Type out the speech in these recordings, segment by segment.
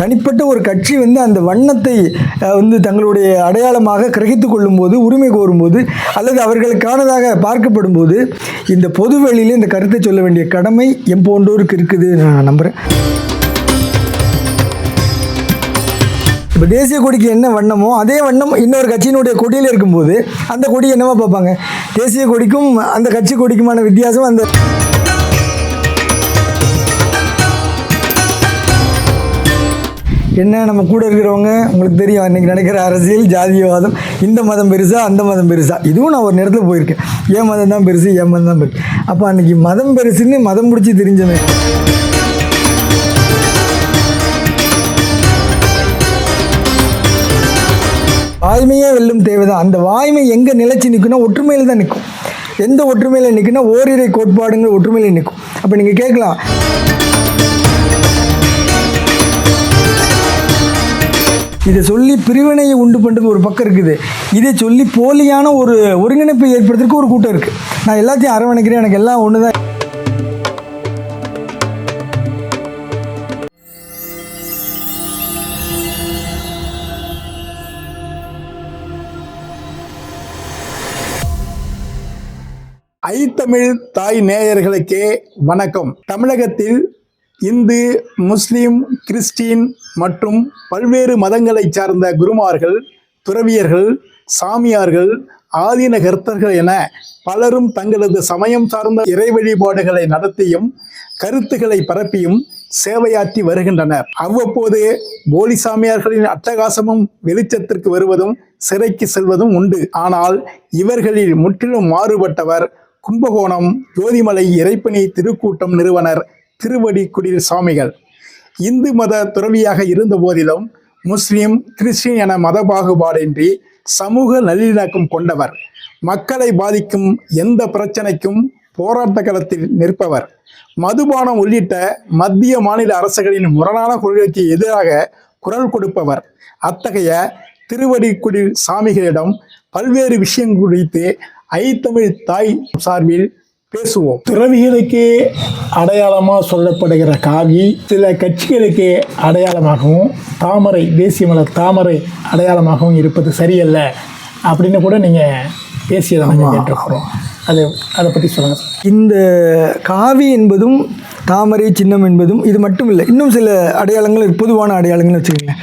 தனிப்பட்ட ஒரு கட்சி வந்து அந்த வண்ணத்தை வந்து தங்களுடைய அடையாளமாக கிரகித்து கொள்ளும்போது உரிமை கோரும்போது அல்லது அவர்களுக்கானதாக பார்க்கப்படும் போது இந்த பொதுவெளியிலே இந்த கருத்தை சொல்ல வேண்டிய கடமை எம் போன்றோருக்கு இருக்குது நான் நம்புகிறேன் இப்போ தேசிய கொடிக்கு என்ன வண்ணமோ அதே வண்ணம் இன்னொரு கட்சியினுடைய கொடியில் இருக்கும்போது அந்த கொடி என்னவா பார்ப்பாங்க? தேசிய கொடிக்கும் அந்த கட்சி கொடிக்குமான வித்தியாசம் அந்த என்ன நம்ம கூட இருக்கிறவங்க உங்களுக்கு தெரியும் இன்றைக்கி நடக்கிற அரசியல் ஜாதியவாதம் இந்த மதம் பெருசா அந்த மதம் பெருசா. இதுவும் நான் ஒரு நேரத்தில் போயிருக்கேன். ஏன் மதம் தான் பெருசு ஏன் மதம் தான் பெருசு. அப்போ அன்றைக்கி மதம் பெருசுன்னு மதம் பிடிச்சி தெரிஞ்சவன் வாய்மையே வெல்லும் தேவைதான். அந்த வாய்மை எங்கே நிலைச்சு நிற்கும்னா ஒற்றுமையில் தான் நிற்கும் எந்த ஒற்றுமையில் நிற்குன்னா ஓரிரை கோட்பாடுங்கிற ஒற்றுமையில் நிற்கும் அப்போ நீங்கள் கேட்கலாம். இதை சொல்லி பிரிவினையை உண்டு பண்ணுறது ஒரு பக்கம் இருக்குது. இதை சொல்லி போலியான ஒரு ஒருங்கிணைப்பை ஏற்படுத்துறதுக்கு ஒரு கூட்டம் இருக்குது நான் எல்லாத்தையும் அரவணைக்கிறேன். எனக்கு எல்லாம் ஒன்று தான் ஐத்தமிழ் தாய் நேயர்களுக்கே வணக்கம். தமிழகத்தில் இந்து முஸ்லீம் கிறிஸ்டின் மற்றும் பல்வேறு மதங்களைச் சார்ந்த குருமார்கள் துறவியர்கள் சாமியார்கள் ஆதீன கர்த்தர்கள் என பலரும் தங்களது சமயம் சார்ந்த இறை வழிபாடுகளை நடத்தியும் கருத்துக்களை பரப்பியும் சேவையாற்றி வருகின்றனர். அவ்வப்போது போலி சாமியார்களின் அட்டகாசமும் வெளிச்சத்திற்கு வருவதும் சிறைக்கு செல்வதும் உண்டு. ஆனால் இவர்களில் முற்றிலும் மாறுபட்டவர் கும்பகோணம் ஜோதிமலை இறைப்பணி திருக்கூட்டம் நிறுவனர் திருவடி குடில் சாமிகள் இந்து மத துறவியாக இருந்த போதிலும் முஸ்லிம் கிறிஸ்டின் என மத பாகுபாடின்றி சமூக நல்லிணக்கம் கொண்டவர். மக்களை பாதிக்கும் எந்த பிரச்சனைக்கும் போராட்ட களத்தில் நிற்பவர். மதுபானம் உள்ளிட்ட மத்திய மாநில அரசுகளின் முரணான கொள்கைக்கு எதிராக குரல் கொடுப்பவர். அத்தகைய திருவடிக்குடி சாமிகளிடம் பல்வேறு விஷயங்கள் குறித்து ஐத்தமிழ் தாய் சார்பில் பேசுவோம். துறவிகளுக்கே அடையாளமாக சொல்லப்படுகிற காவி சில கட்சிகளுக்கு அடையாளமாகவும் தாமரை தேசிய மலர் தாமரை அடையாளமாகவும் இருப்பது சரியல்ல அப்படின்னு கூட நீங்கள் பேசியதை நாங்கள் கேட்டிருக்கிறோம். அது அதை பற்றி சொல்லுங்கள் இந்த காவி என்பதும் தாமரை சின்னம் என்பதும் இது மட்டும் இல்லை இன்னும் சில அடையாளங்கள் பொதுவான அடையாளங்கள் வச்சுக்கோங்க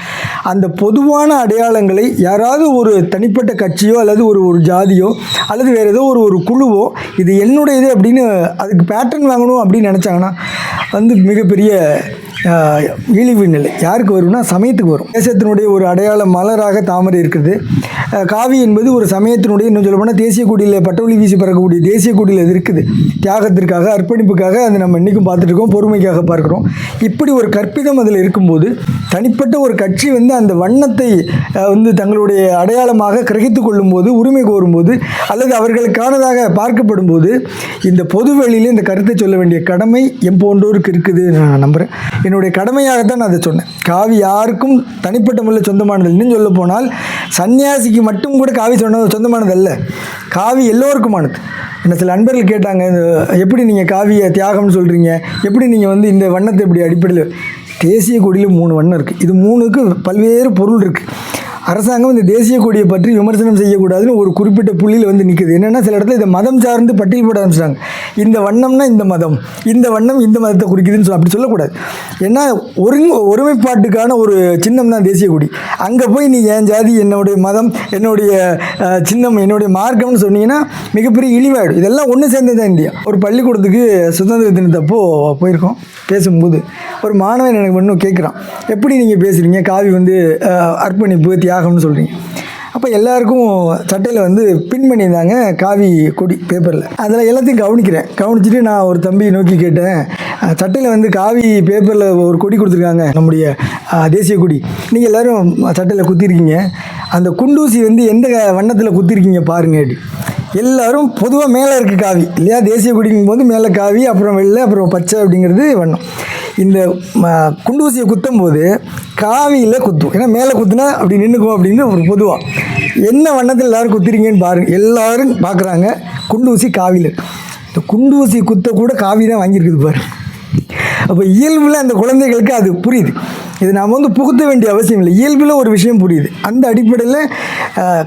அந்த பொதுவான அடையாளங்களை யாராவது ஒரு தனிப்பட்ட கட்சியோ அல்லது ஒரு ஒரு ஜாதியோ அல்லது வேறு ஏதோ ஒரு ஒரு குழுவோ இது என்னுடையது அப்படின்னு அதுக்கு பேட்டர்ன் வாங்கணும் அப்படின்னு நினச்சாங்கன்னா வந்து மிகப்பெரிய இழிவு நிலை. யாருக்கு வரும்னா சமயத்துக்கு வரும். தேசத்தினுடைய ஒரு அடையாள மலராக தாமரை இருக்குது காவி என்பது ஒரு சமயத்தினுடைய இன்னும் சொல்ல போனால் தேசிய கொடியில் பட்டவழி வீசி பறக்கக்கூடிய தேசிய கொடியில் அது இருக்குது. தியாகத்திற்காக அர்ப்பணிப்புக்காக அதை நம்ம இன்றைக்கும் பார்த்துட்ருக்கோம் பொறுமைக்காக பார்க்குறோம். இப்படி ஒரு கற்பிதம் அதில் இருக்கும்போது தனிப்பட்ட ஒரு கட்சி வந்து அந்த வண்ணத்தை வந்து தங்களுடைய அடையாளமாக கிரகித்து கொள்ளும்போது உரிமை கோரும்போது அல்லது அவர்களுக்கானதாக பார்க்கப்படும் போது இந்த பொதுவெளியில் இந்த கருத்தை சொல்ல வேண்டிய கடமை எம் போன்றோருக்கு இருக்குது. நான் நம்புகிறேன் என்னுடைய கடமையாகத்தான் நான் அதை சொன்னேன். காவி யாருக்கும் தனிப்பட்ட முறையில் சொந்தமானது இன்னும் சொல்ல போனால் சன்னியாசிக்கு மட்டும் கூட காவி சொன்னது சொந்தமானது அல்ல. காவி எல்லோருக்குமானது. என்ன சில அன்பர்கள் கேட்டாங்க எப்படி நீங்கள் காவியை தியாகம்னு சொல்கிறீங்க எப்படி நீங்கள் வந்து இந்த வண்ணத்தை இப்படி அடிப்படையில்? தேசிய கொடியில் மூணு வண்ணம் இருக்குது இது மூணுக்கு பல்வேறு பொருள் இருக்குது அரசாங்கம் இந்த தேசிய கொடியை பற்றி விமர்சனம் செய்யக்கூடாதுன்னு ஒரு குறிப்பிட்ட புள்ளியில் வந்து நிற்குது என்னென்னா சில இடத்துல இதை மதம் சார்ந்து பட்டியல் போட ஆரம்பிச்சிட்டாங்க. இந்த வண்ணம்னா இந்த மதம் இந்த வண்ணம் இந்த மதத்தை குறிக்குதுன்னு சொல்ல அப்படி சொல்லக்கூடாது. ஏன்னா ஒருங்க ஒருமைப்பாட்டுக்கான ஒரு சின்னம் தான் தேசிய கொடி. அங்கே போய் நீ என் ஜாதி என்னுடைய மதம் என்னுடைய சின்னம் என்னுடைய மார்க்கம்னு சொன்னீங்கன்னா மிகப்பெரிய இழிவாயிடும். இதெல்லாம் ஒன்று சேர்ந்தது தான் இந்தியா. ஒரு பள்ளிக்கூடத்துக்கு சுதந்திர தினத்தப்போ போயிருக்கோம். பேசும்போது ஒரு மாணவன் எனக்கு இன்னும் கேட்குறான் எப்படி நீங்கள் பேசுகிறீங்க காவி வந்து அர்ப்பணிப்பு தியாகம்னு சொல்கிறீங்க அப்போ எல்லாருக்கும் சட்டையில் வந்து பின் பண்ணியிருந்தாங்க காவி கொடி பேப்பரில். அதில் எல்லாத்தையும் கவனிக்கிறேன். கவனிச்சுட்டு நான் ஒரு தம்பியை நோக்கி கேட்டேன் சட்டையில் வந்து காவி பேப்பரில் ஒரு கொடி கொடுத்துருக்காங்க நம்முடைய தேசிய கொடி. நீங்கள் எல்லோரும் சட்டையில் குத்திருக்கீங்க. அந்த குண்டூசி வந்து எந்த வண்ணத்தில் குத்திருக்கீங்க பாருங்க. அப்படி. எல்லாரும் பொதுவாக மேலே இருக்குது காவி இல்லையா? தேசிய கொடிக்கும் போது மேலே காவி அப்புறம் வெள்ளை அப்புறம் பச்சை அப்படிங்கிறது வண்ணம். இந்த குண்டூசியை குத்தும் போது காவியில் குத்தும். ஏன்னா மேலே குத்துனா அப்படி நின்றுக்கும் அப்படின்னு ஒரு பொதுவாக என்ன வண்ணத்தில் எல்லாரும் குத்துறீங்கன்னு பாருங்கள் எல்லாரும் பார்க்குறாங்க குண்டூசி காவியில் இந்த குண்டூசி குத்த கூட காவி தான் வாங்கியிருக்குது பாரு அப்போ இயல்பில் அந்த குழந்தைகளுக்கு அது புரியுது. இது நாம் வந்து புகுத்த வேண்டிய அவசியம் இல்லை. இயல்பில் ஒரு விஷயம் புரியுது. அந்த அடிப்படையில்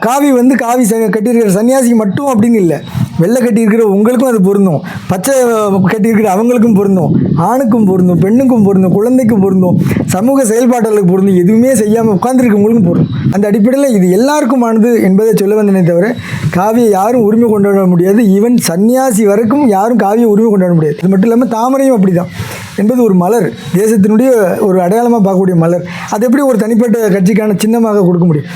காவி வந்து காவி ச கட்டியிருக்கிற சன்னியாசி மட்டும் அப்படின்னு இல்லை. வெள்ளை கட்டியிருக்கிற உங்களுக்கும் அது பொருந்தும். பச்சை கட்டியிருக்கிற அவங்களுக்கும் பொருந்தும். ஆணுக்கும் பொருந்தும் பெண்ணுக்கும் பொருந்தும் குழந்தைக்கும் பொருந்தும் சமூக செயல்பாட்டாளருக்கு பொருந்தும் எதுவுமே செய்யாமல் உட்காந்துருக்கவங்களுக்கும் பொருந்தும். அந்த அடிப்படையில் இது எல்லாருக்குமானது என்பதை சொல்ல வந்தனே தவிர காவியை யாரும் உரிமை கொண்டாட முடியாது. ஈவன் சன்னியாசி வரைக்கும் யாரும் காவியை உரிமை கொண்டாட முடியாது. இது மட்டும் இல்லாமல் தாமரையும் அப்படி தான் என்பது ஒரு மலர். தேசத்தினுடைய ஒரு அடையாளமாக பார்க்கக்கூடிய மலர். அது எப்படி ஒரு தனிப்பட்ட கட்சிக்கான சின்னமாக கொடுக்க முடியும்?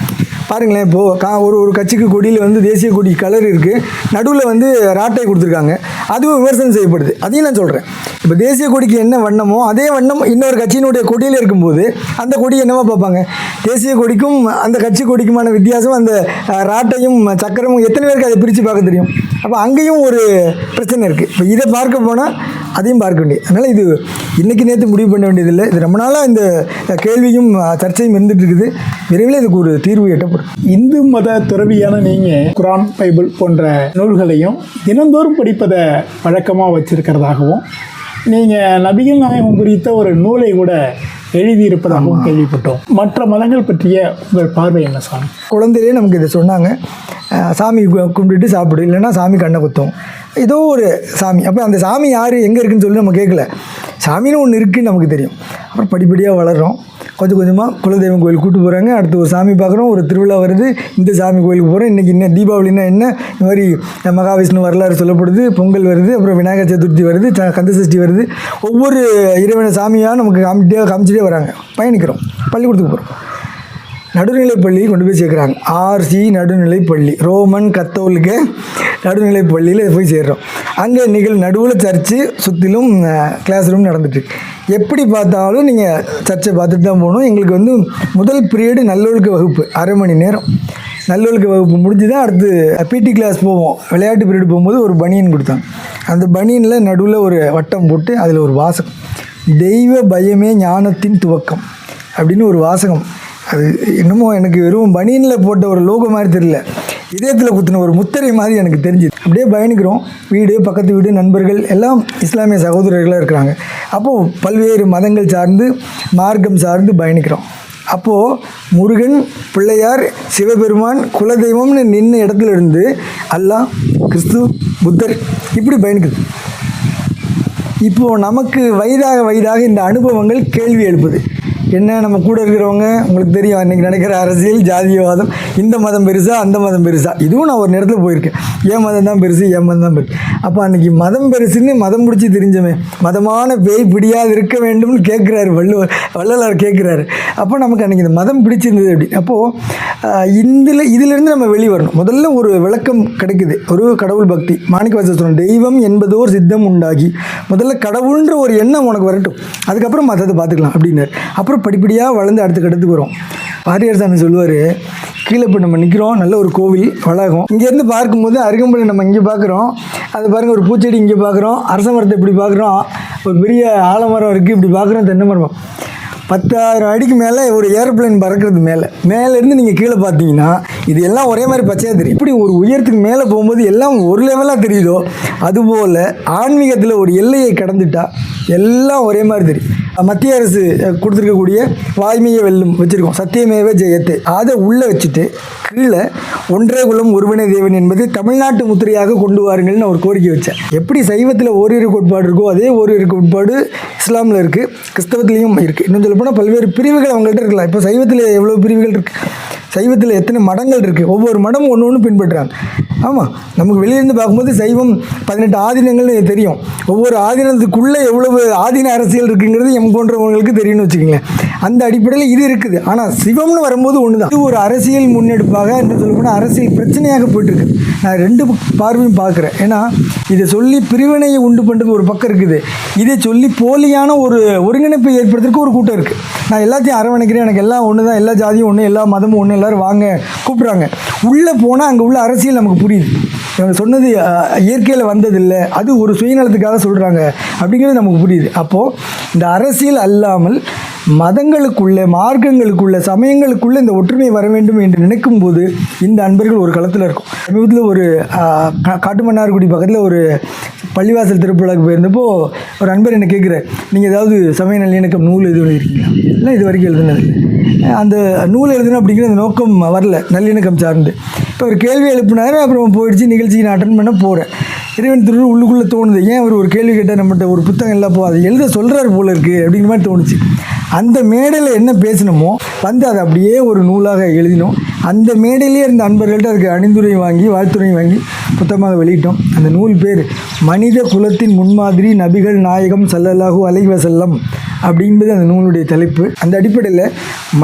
பாருங்களேன் இப்போது கா ஒரு ஒரு கட்சிக்கு கொடியில் வந்து தேசிய கொடி கலர் இருக்குது நடுவில் வந்து ராட்டை கொடுத்துருக்காங்க. அதுவும் விமர்சனம் செய்யப்படுது. அதையும் நான் சொல்கிறேன் இப்போ தேசிய கொடிக்கு என்ன வண்ணமோ அதே வண்ணம் இன்னொரு கட்சியினுடைய கொடியில் இருக்கும்போது அந்த கொடி என்னவா பார்ப்பாங்க? தேசிய கொடிக்கும் அந்த கட்சி கொடிக்குமான வித்தியாசம் அந்த ராட்டையும் சக்கரமும் எத்தனை பேருக்கு அதை பிரித்து பார்க்க தெரியும்? அப்போ அங்கேயும் ஒரு பிரச்சனை இருக்குது இப்போ இதை பார்க்க போனால் அதையும் பார்க்க வேண்டியது அதனால் இது இன்றைக்கி நேற்று முடிவு பண்ண வேண்டியதில்லை. இது ரொம்ப நாளாக இந்த கேள்வியும் சர்ச்சையும் இருந்துட்டு இருக்குது. விரைவில் இதுக்கு ஒரு தீர்வு எட்டப்படும். இந்து மத துறவியான நீங்கள் குரான் பைபிள் போன்ற நூல்களையும் தினந்தோறும் படிப்பதை வழக்கமாக வச்சுருக்கிறதாகவும் நீங்கள் நபிகள் நாயகம் குறித்த ஒரு நூலை கூட எழுதியிருப்பதாகவும் கேள்விப்பட்டோம். மற்ற மதங்கள் பற்றிய உங்கள் பார்வை என்ன சாமி? குழந்தையிலே நமக்கு இதை சொன்னாங்க. சாமி கும்பிட்டுட்டு சாப்பிடு இல்லைன்னா சாமி கண்ணை குத்தும். ஏதோ ஒரு சாமி. அப்போ அந்த சாமி யார் எங்கே இருக்குன்னு சொல்லி நம்ம கேட்கல சாமின்னு ஒன்று இருக்குன்னு நமக்கு தெரியும். அப்புறம் படிப்படியாக வளர்றோம். கொஞ்சம் கொஞ்சமாக குலதெய்வம் கோயில் கூட்டு போகிறாங்க அடுத்து ஒரு சாமி பார்க்குறோம் ஒரு திருவிழா வருது. இந்த சாமி கோயிலுக்கு போகிறோம் இன்றைக்கி என்ன? தீபாவளினா என்ன? இந்த மாதிரி மகாவிஷ்ணு வரலாறு சொல்லப்படுது. பொங்கல் வருது. அப்புறம் விநாயகர் சதுர்த்தி வருது. கந்தசஷ்டி கந்த சஷ்டி வருது. ஒவ்வொரு இறைவன சாமியாக நமக்கு காமிட்டே காமிச்சிட்டே வராங்க. பயணிக்கிறோம். பள்ளிக்கூடத்துக்கு போகிறோம் நடுநிலைப்பள்ளி கொண்டு போய் சேர்க்குறாங்க. ஆர்சி நடுநிலைப்பள்ளி ரோமன் கத்தோலிக்க நடுநிலைப்பள்ளியில் போய் சேர்றோம். அங்கே நிகழ் நடுவில் சர்ச்சு சுற்றிலும் கிளாஸ் ரூம் நடந்துட்டு எப்படி பார்த்தாலும் நீங்கள் சர்ச்சை பார்த்துட்டு தான் போகணும். எங்களுக்கு வந்து முதல் பீரியடு நல்லொழுக்க வகுப்பு அரை மணி நேரம். நல்லொழுக்க வகுப்பு முடிஞ்சு தான் அடுத்து பிடி கிளாஸ் போவோம். விளையாட்டு பீரியட் போகும்போது ஒரு பனியன் கொடுத்தாங்க அந்த பனியனில் நடுவில் ஒரு வட்டம் போட்டு அதில் ஒரு வாசகம். தெய்வ பயமே ஞானத்தின் துவக்கம் அப்படின்னு ஒரு வாசகம். அது என்னமோ எனக்கு வெறும் பனியனில் போட்ட ஒரு லோகோ மாதிரி தெரியல. இதயத்தில் குத்தின ஒரு முத்திரை மாதிரி எனக்கு தெரிஞ்சுது. அப்படியே பயணிக்கிறோம். வீடு பக்கத்து வீடு நண்பர்கள் எல்லாம் இஸ்லாமிய சகோதரர்களாக இருக்கிறாங்க. அப்போது பல்வேறு மதங்கள் சார்ந்து மார்க்கம் சார்ந்து பயணிக்கிறோம். அப்போது முருகன் பிள்ளையார் சிவபெருமான் குலதெய்வம்னு நின்ன இடத்துல இருந்து அல்லாஹ் கிறிஸ்து புத்தர் இப்படி பயணிக்குது. இப்போது நமக்கு வயதாக வயதாக இந்த அனுபவங்கள் கேள்வி எழுப்புது. என்ன நம்ம கூட இருக்கிறவங்க உங்களுக்கு தெரியும் அன்றைக்கி நடக்கிற அரசியல் ஜாதியவாதம் இந்த மதம் பெருசா அந்த மதம் பெருசா. இதுவும் நான் ஒரு நேரத்தில் போயிருக்கேன். என் மதம் தான் பெருசு என் மதம் தான் பெருசு. அப்போ அன்றைக்கி மதம் பெருசுன்னு மதம் பிடிச்சி தெரிஞ்சமே மதமான பேய் பிடியாது இருக்க வேண்டும்னு கேட்குறாரு வள்ளுவர் வள்ளலார் கேட்குறாரு அப்போ நமக்கு அன்றைக்கி இந்த மதம் பிடிச்சிருந்தது அப்படி அப்போது இதில் இதிலிருந்து நம்ம வெளியே வரணும். முதல்ல ஒரு விளக்கம் கிடைக்குது. ஒரு கடவுள் பக்தி. மாணிக்கவாசர் சொன்ன தெய்வம் என்பதோர் சித்தம் உண்டாகி. முதல்ல கடவுள்ன்ற ஒரு எண்ணம் உனக்கு வரட்டும். அதுக்கப்புறம் மற்றதை பார்த்துக்கலாம் அப்படின்னாரு. அப்புறம் படிப்படியாக வளர்ந்து அடுத்த கட்டத்துக்கு வரும். பாரியார் சாமி சொல்லுவார் கீழே இப்போ நம்ம நிற்கிறோம் நல்ல ஒரு கோவில் வளாகம் இங்கேருந்து பார்க்கும்போது அருகம்புல்லை நம்ம இங்கே பார்க்குறோம் அது பாருங்கள் ஒரு பூச்செடி இங்கே பார்க்குறோம் அரச மரத்தை இப்படி பார்க்குறோம் ஒரு பெரிய ஆலமரம் இருக்குது இப்படி பார்க்குறோம் தென்னை மரம். பத்தாயிரம் அடிக்கு மேலே ஒரு ஏரோப்ளேன் பறக்கிறது மேலே. மேலேருந்து நீங்கள் கீழே பார்த்தீங்கன்னா இது எல்லாம் ஒரே மாதிரி பச்சையாக தெரியும். இப்படி ஒரு உயரத்துக்கு மேலே போகும்போது எல்லாம் ஒரு லெவலாக தெரியுதோ? அதுபோல் ஆன்மீகத்தில் ஒரு எல்லையை கடந்துட்டால் எல்லாம் ஒரே மாதிரி தெரியும். மத்திய அரசு கொடுத்துருக்கக்கூடிய வாய்மையை வெல்லும் வச்சுருக்கோம். சத்தியமேவ ஜெயத்தை. அதை உள்ளே வச்சுட்டு கீழே ஒன்றே குலம் ஒருவனே தேவன் என்பது தமிழ்நாட்டு முத்திரையாக கொண்டு வாருங்கள்னு ஒரு கோரிக்கை வச்சேன். எப்படி சைவத்தில் ஓரிரு கோட்பாடு இருக்கோ அதே ஓரிரு கோட்பாடு இஸ்லாமில் இருக்குது கிறிஸ்தவத்துலேயும் இருக்குது இன்னும் சொல்லப்போனால் பல்வேறு பிரிவுகள் அவங்கள்ட்ட இருக்கலாம். இப்போ சைவத்தில் எவ்வளோ பிரிவுகள் இருக்குது சைவத்தில் எத்தனை மடங்கள் இருக்குது ஒவ்வொரு மடமும் ஒன்று ஒன்று பின்பற்றுறாங்க. ஆமாம் நமக்கு வெளியிருந்து பார்க்கும்போது சைவம் பதினெட்டு ஆதீனங்கள்னு தெரியும். ஒவ்வொரு ஆதீனத்துக்குள்ளே எவ்வளவு ஆதீன அரசியல் இருக்குங்கிறது எம் போன்றவங்களுக்கு தெரியும்னு வச்சுக்கோங்களேன். அந்த அடிப்படையில் இது இருக்குது. ஆனால் சிவம்னு வரும்போது ஒன்று தான் இது ஒரு அரசியல் முன்னெடுப்பாக என்று சொல்லப்போனால் அரசியல் பிரச்சனையாக போயிட்டுருக்கு. நான் ரெண்டு பார்வையும் பார்க்குறேன். ஏன்னா இதை சொல்லி பிரிவினையை உண்டு பண்ணுறது ஒரு பக்கம் இருக்குது. இதை சொல்லி போலியான ஒரு ஒருங்கிணைப்பை ஏற்படுத்துறதுக்கு ஒரு கூட்டம் இருக்குது நான் எல்லாத்தையும் அரவணைக்கிறேன். எனக்கு எல்லாம் ஒன்று தான் எல்லா ஜாதியும் ஒன்று எல்லா மதமும் ஒன்று எல்லோரும் வாங்க கூப்பிட்றாங்க. உள்ளே போனால் அங்கே உள்ள அரசியல் நமக்கு புரியுது. இவங்க சொன்னது இயற்கையில் வந்ததில்லை. அது ஒரு சுயநலத்துக்காக சொல்கிறாங்க அப்படிங்கிறது நமக்கு புரியுது. அப்போது இந்த அரசியல் அல்லாமல் மதங்களுக்குள்ளே மார்க்கங்களுக்குள்ள சமயங்களுக்குள்ளே இந்த ஒற்றுமை வர வேண்டும் என்று நினைக்கும் போது இந்த அன்பர்கள் ஒரு களத்தில் இருக்கும். சமீபத்தில் ஒரு கா- காட்டுமன்னார்குடி பக்கத்தில் ஒரு பள்ளிவாசல் திருப்பலாக்கு போயிருந்தப்போ ஒரு அன்பர் என்ன கேட்குறாரு நீங்கள் ஏதாவது சமய நல்லிணக்கம் நூல் எதுவும் எழுதிருக்கீங்களா இல்லை இது வரைக்கும் எழுதுனதில்லை அந்த நூல் எழுதணும் அப்படிங்கிற அந்த நோக்கம் வரல நல்லிணக்கம் சார்ந்து. இப்போ ஒரு கேள்வி எழுப்பினார் அப்புறம் போயிடுச்சு நிகழ்ச்சிக்கு நான் அட்டன் பண்ண போகிறேன் இறைவன் திருவிழா உள்ளுக்குள்ளே தோணுது. ஏன் அவர் ஒரு கேள்வி கேட்டால் நம்மகிட்ட ஒரு புத்தகம் இல்லை போ அதை எழுத சொல்கிறார் போல இருக்குது அப்படிங்கிற மாதிரி தோணுச்சு. அந்த மேடையில் என்ன பேசினோமோ வந்து அதை அப்படியே ஒரு நூலாக எழுதினோம். அந்த மேடையிலே இருந்த அன்பர்கள்ட்ட அதுக்கு அணிந்துரை வாங்கி வாழ்த்துறை வாங்கி புத்தகமாக வெளியிட்டோம். அந்த நூல் பேர் மனித குலத்தின் முன்மாதிரி நபிகள் நாயகம் சல்லல்லாஹு அலைவசல்லம் அப்படின்பது அந்த நூலுடைய தலைப்பு. அந்த அடிப்படையில்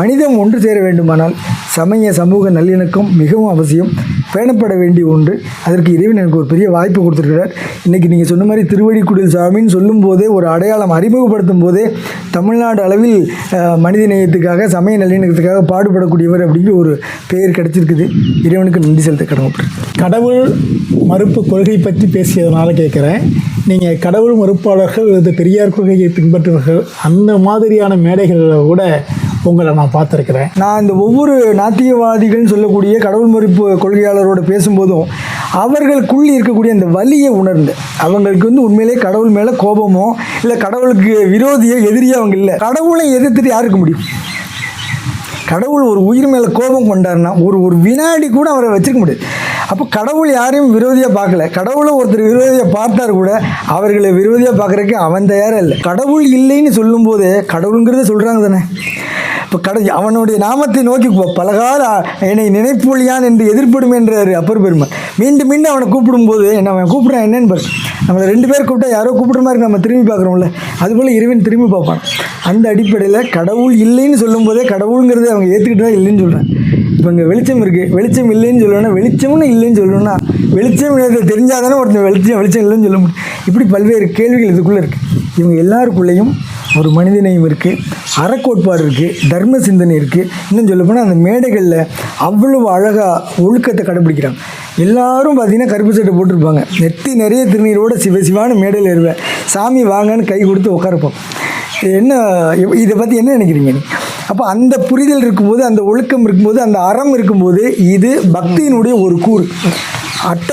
மனிதம் ஒன்று சேர வேண்டுமானால் சமய சமூக நல்லிணக்கம் மிகவும் அவசியம். பேணப்பட வேண்டிய ஒன்று. அதற்கு இறைவன் எனக்கு ஒரு பெரிய வாய்ப்பு கொடுத்துருக்கிறார். இன்றைக்கி நீங்கள் சொன்ன மாதிரி திருவடிக்குடில் சாமின்னு சொல்லும் போதே ஒரு அடையாளம் அறிமுகப்படுத்தும் போதே தமிழ்நாடு அளவில் மனித நேயத்துக்காக சமய நல்லிணக்கத்துக்காக பாடுபடக்கூடியவர் அப்படிங்கிற ஒரு பெயர் கிடைச்சிருக்குது. இறைவனுக்கு நன்றி செலுத்த கடமைப்பட்டிருக்கேன். கடவுள் மறுப்பு கொள்கை பற்றி பேசியதுனால கேட்குறேன். நீங்கள் கடவுள் மறுப்பாளர்கள் அல்லது பெரியார் கொள்கையை பின்பற்றுவர்கள் அந்த மாதிரியான மேடைகளில் கூட உங்களை நான் பார்த்துருக்குறேன். நான் இந்த ஒவ்வொரு நாத்தியவாதிகள்னு சொல்லக்கூடிய கடவுள் மறுப்பு கொள்கையாளரோடு பேசும்போதும் அவர்களுக்குள் இருக்கக்கூடிய அந்த வலியை உணர்ந்து அவங்களுக்கு வந்து உண்மையிலே கடவுள் மேலே கோபமோ இல்லை கடவுளுக்கு விரோதியோ எதிரியோ அவங்க இல்லை. கடவுளை எதிர்த்துட்டு யாருக்கு முடியும்? கடவுள் ஒரு உயிர் மேலே கோபம் கொண்டாருன்னா ஒரு ஒரு வினாடி கூட அவரை வச்சுக்க முடியாது. அப்போ கடவுள் யாரையும் விரோதியாக பார்க்கல. கடவுளை ஒருத்தர் விரோதியாக பார்த்தார் கூட அவர்களை விரோதியாக பார்க்குறதுக்கு அவன் தயாராக இல்லை. கடவுள் இல்லைன்னு சொல்லும்போது கடவுளுங்கிறத சொல்கிறாங்க தானே. இப்போ கடைசி அவனுடைய நாமத்தை நோக்கி பலகால என்னை நினைப்பொழியான் என்று எதிர்ப்படும் என்றார் அப்பர் பெருமை மீண்டும் மீண்டும் அவனை கூப்பிடும்போது என்ன அவன் கூப்பிட்றான் என்னன்னு பாரு. நம்மளை ரெண்டு பேர் கூப்பிட்டா யாரோ கூப்பிட்ற மாதிரி நம்ம திரும்பி பார்க்குறோம்ல. அதுபோல் இறைவன் திரும்பி பார்ப்பான். அந்த அடிப்படையில் கடவுள் இல்லைன்னு சொல்லும்போதே கடவுளுங்கிறத அவங்க ஏற்றுக்கிட்டு தான் இல்லைன்னு சொல்கிறேன் இப்போ இங்கே வெளிச்சம் இருக்குது வெளிச்சம் இல்லைன்னு சொல்லணும்னா வெளிச்சம்னு இல்லைன்னு சொல்லணும்னா வெளிச்சம் இல்லைன்னு தெரிஞ்சால் தானே ஒருத்தன் வெளிச்சம் வெளிச்சம் இல்லைன்னு சொல்ல முடியும். இப்படி பல்வேறு கேள்விகள் இதுக்குள்ளே இருக்குது இவங்க எல்லாருக்குள்ளேயும் ஒரு மனிதநேயம் இருக்குது அறக்கோட்பாடு இருக்குது தர்ம சிந்தனை இருக்குது இன்னும் சொல்லப்போனால் அந்த மேடைகளில் அவ்வளவு அழகாக ஒழுக்கத்தை கடைப்பிடிக்கிறாங்க எல்லாரும் பார்த்தீங்கன்னா கருப்பு சட்டை போட்டிருப்பாங்க. நெத்தி நிறைய திருநீரோட சிவ சிவான மேடையில் இருவேன் சாமி வாங்கன்னு கை கொடுத்து உட்காரப்போம். இது என்ன இதை பற்றி என்ன நினைக்கிறீங்க அப்போ அந்த புரிதல் இருக்கும்போது அந்த ஒழுக்கம் இருக்கும்போது அந்த அறம் இருக்கும்போது இது பக்தியினுடைய ஒரு கூறு. அட்ட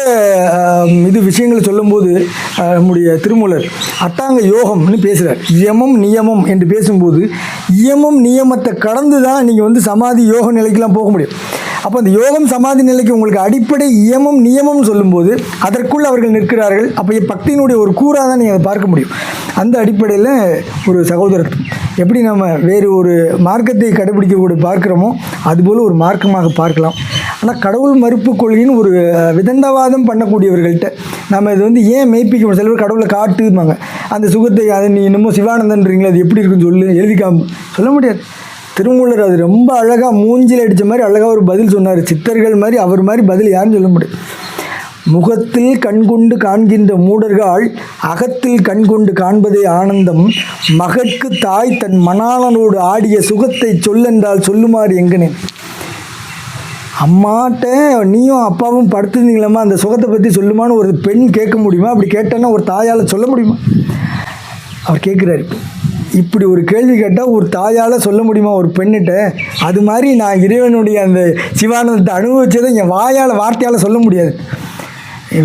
இது விஷயங்களை சொல்லும்போது நம்முடைய திருமூலர் அட்டாங்க யோகம்னு பேசுகிறார் யமம் நியமம் என்று பேசும்போது இயமம் நியமத்தை கடந்து தான் நீங்கள் வந்து சமாதி யோக நிலைக்கெல்லாம் போக முடியும். அப்போ அந்த யோகம் சமாதி நிலைக்கு உங்களுக்கு அடிப்படை இயமம் நியமம் சொல்லும்போது அதற்குள் அவர்கள் நிற்கிறார்கள். அப்போ பக்தியினுடைய ஒரு கூறாக தான் நீங்கள் அதை பார்க்க முடியும். அந்த அடிப்படையில் ஒரு சகோதரத்துவம். எப்படி நம்ம வேறு ஒரு மார்க்கத்தை கடைபிடிக்கக்கூடிய பார்க்குறோமோ அதுபோல் ஒரு மார்க்கமாக பார்க்கலாம். ஆனால் கடவுள் மறுப்பு கொள்கைன்னு ஒரு விதண்டவாதம் பண்ணக்கூடியவர்கள்ட்ட நம்ம இது வந்து ஏன் மெய்ப்பிக்க முடியும் சில பேர் கடவுளை காட்டுமாங்க அந்த சுகத்தை அதை நீ என்னமோ சிவானந்தன்றீங்களா அது எப்படி இருக்குன்னு சொல்லு எழுதிக்காம. சொல்ல முடியாது. திருமூலர் அது ரொம்ப அழகாக மூஞ்சில் அடித்த மாதிரி அழகாக ஒரு பதில் சொன்னார். சித்தர்கள் மாதிரி அவர் மாதிரி பதில் யாருன்னு சொல்ல முடியும் முகத்தில் கண்கொண்டு காண்கின்ற மூடர்கள் அகத்தில் கண்கொண்டு காண்பதே ஆனந்தம். மகற்கு தாய் தன் மணாளனோடு ஆடிய சுகத்தை சொல்லென்றால் சொல்லுமாறு எங்கனே. அம்மாட்ட நீயும் அப்பாவும் படுத்துருந்தீங்களம்மா அந்த சுகத்தை பற்றி சொல்லுமான்னு ஒரு பெண் கேட்க முடியுமா? அப்படி கேட்டேன்னா ஒரு தாயால் சொல்ல முடியுமா? அவர் கேட்குறாரு. இப்படி ஒரு கேள்வி கேட்டால் ஒரு தாயால் சொல்ல முடியுமா ஒரு பெண்ணிட்ட? அது மாதிரி நான் இறைவனுடைய அந்த சிவானந்தத்தை அனுபவிச்சதை என் வாயால் வார்த்தையால் சொல்ல முடியாது.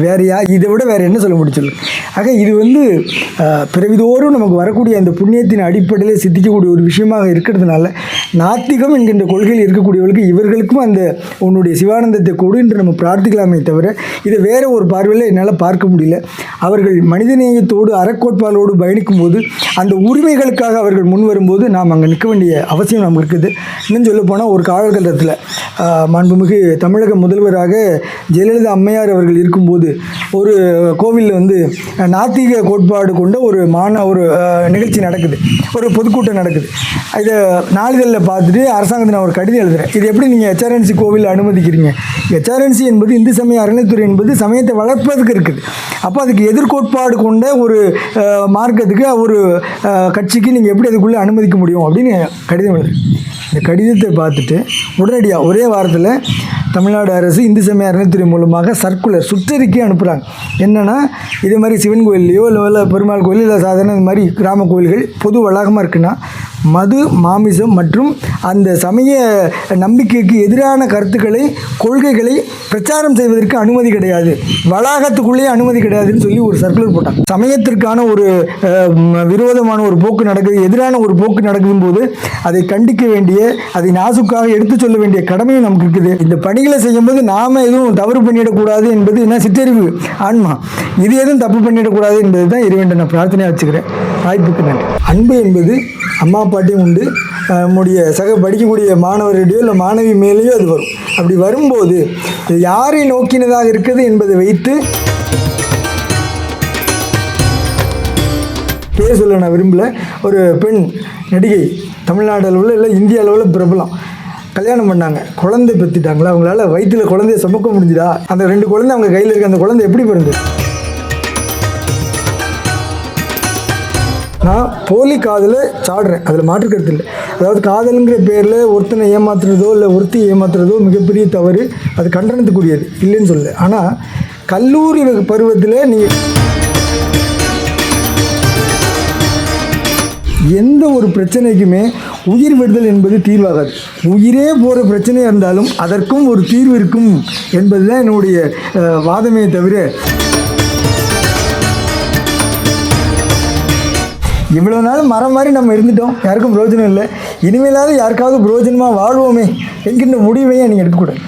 வேறு யா இதை விட வேறு என்ன சொல்ல முடியும் சொல்லு. ஆக இது வந்து பிறவிதோறும் நமக்கு வரக்கூடிய அந்த புண்ணியத்தின் அடிப்படையில் சித்திக்கக்கூடிய ஒரு விஷயமாக இருக்கிறதுனால நாத்திகம் என்கின்ற கொள்கையில் இருக்கக்கூடியவர்களுக்கு இவர்களுக்கும் அந்த உன்னுடைய சிவானந்தத்தை கொடு என்று நம்ம பிரார்த்திக்கலாமே தவிர இதை வேற ஒரு பார்வையில் என்னால் பார்க்க முடியல. அவர்கள் மனிதநேயத்தோடு அறக்கோட்பாலோடு பயணிக்கும் போது அந்த உரிமைகளுக்காக அவர்கள் முன் வரும்போது நாம் அங்கே நிற்க வேண்டிய அவசியம் நமக்கு இருக்குது. இன்னும் சொல்ல போனால் ஒரு காலகட்டத்தில் மாண்புமிகு தமிழக முதல்வராக ஜெயலலிதா அம்மையார் அவர்கள் இருக்கும்போது ஒரு கோவிலில் வந்து நாத்திக கோட்பாடு கொண்ட ஒரு மாந ஒரு நிகழ்ச்சி நடக்குது. ஒரு பொதுக்கூட்டம் நடக்குது. இதை நாளிதழில் பார்த்துட்டு அரசாங்கத்தில் நான் ஒரு கடிதம் எழுதுகிறேன் இது எப்படி நீங்கள் ஹெச்ஆர்என்சி கோவில் அனுமதிக்கிறீங்க? ஹெச்ஆர்என்சி என்பது இந்து சமய அறநிலைத்துறை என்பது சமயத்தை வளர்ப்பதற்கு இருக்குது. அப்போ அதுக்கு எதிர்கோட்பாடு கொண்ட ஒரு மார்க்கத்துக்கு ஒரு கட்சிக்கு நீங்கள் எப்படி அதுக்குள்ளே அனுமதிக்க முடியும் அப்படின்னு கடிதம் இந்த கடிதத்தை பார்த்துட்டு உடனடியாக ஒரே வாரத்தில் தமிழ்நாடு அரசு இந்து சமய அறநிலைத்துறை மூலமாக சர்க்குலர் சுற்றறிக்கை அனுப்புகிறாங்க என்னென்னா இதே மாதிரி சிவன் கோயில்லையோ இல்லை இல்லை பெருமாள் கோயில் இல்லை சாதாரண இந்த மாதிரி கிராம கோயில்கள் பொது வளாகமாக இருக்குன்னா மது மாமிசம் மற்றும் அந்த சமய நம்பிக்கைக்கு எதிரான கருத்துக்களை கொள்கைகளை பிரச்சாரம் செய்வதற்கு அனுமதி கிடையாது. வளாகத்துக்குள்ளேயே அனுமதி கிடையாதுன்னு சொல்லி ஒரு சர்க்குலர் போட்டாங்க. சமயத்திற்கான ஒரு விரோதமான ஒரு போக்கு நடக்குது எதிரான ஒரு போக்கு நடக்கும் போது அதை கண்டிக்க வேண்டிய அதை நாசுக்காக எடுத்துச் சொல்ல வேண்டிய கடமையும் நமக்கு இருக்குது. இந்த பணிகளை செய்யும்போது நாம் எதுவும் தவறு பண்ணிடக்கூடாது என்பது என்ன சிற்றறிவு? ஆன்மா. இது எதுவும் தப்பு பண்ணிடக்கூடாது என்பது தான் இறைவன் நான் பிரார்த்தனையாக வச்சுக்கிறேன். வாய்ப்புக்கு நன்றி. அன்பு என்பது அம்மா பாட்டையும் உண்டு. நம்முடைய சக படிக்கக்கூடிய மாணவருடையோ இல்லை மாணவி மேலேயோ அது வரும். அப்படி வரும்போது யாரை நோக்கினதாக இருக்குது என்பதை வைத்து பேர் சொல்ல நான் விரும்பல. ஒரு பெண் நடிகை தமிழ்நாடு அளவில் இல்லை இந்திய அளவில் பிரபலம். கல்யாணம் பண்ணாங்க. குழந்தை பெற்றுட்டாங்களா? அவங்களால வயிற்றில் குழந்தைய சுமக்க முடிஞ்சுதா? அந்த ரெண்டு குழந்தை அவங்க கையில் இருக்க அந்த குழந்தை எப்படி பிறந்தது? நான் போலி காதலை சாடுறேன். அதில் மாற்று கருத்து இல்லை. அதாவது காதலுங்கிற பேரில் ஒருத்தனை ஏமாத்துறதோ இல்லை ஒருத்தி ஏமாத்துறதோ மிகப்பெரிய தவறு. அது கண்டனத்துக்குரியது. இல்லைன்னு சொல்லு ஆனால் கல்லூரி பருவத்தில் நீங்கள் எந்த ஒரு பிரச்சனைக்குமே உயிர் விடுதல் என்பது தீர்வாகாது. உயிரே போகிற பிரச்சனையாக இருந்தாலும் அதற்கும் ஒரு தீர்வு இருக்கும் என்பது தான் என்னுடைய வாதமே தவிர இவ்வளோ நாள் மரம் மாதிரி நம்ம இருந்துட்டோம். யாருக்கும் பிரயோஜனம் இல்லை. இனிமேலாவது யாருக்காவது பிரயோஜனமாக வாழ்வோமே என்கின்ற முடிவையே நீங்கள் எடுக்கக்கூடாது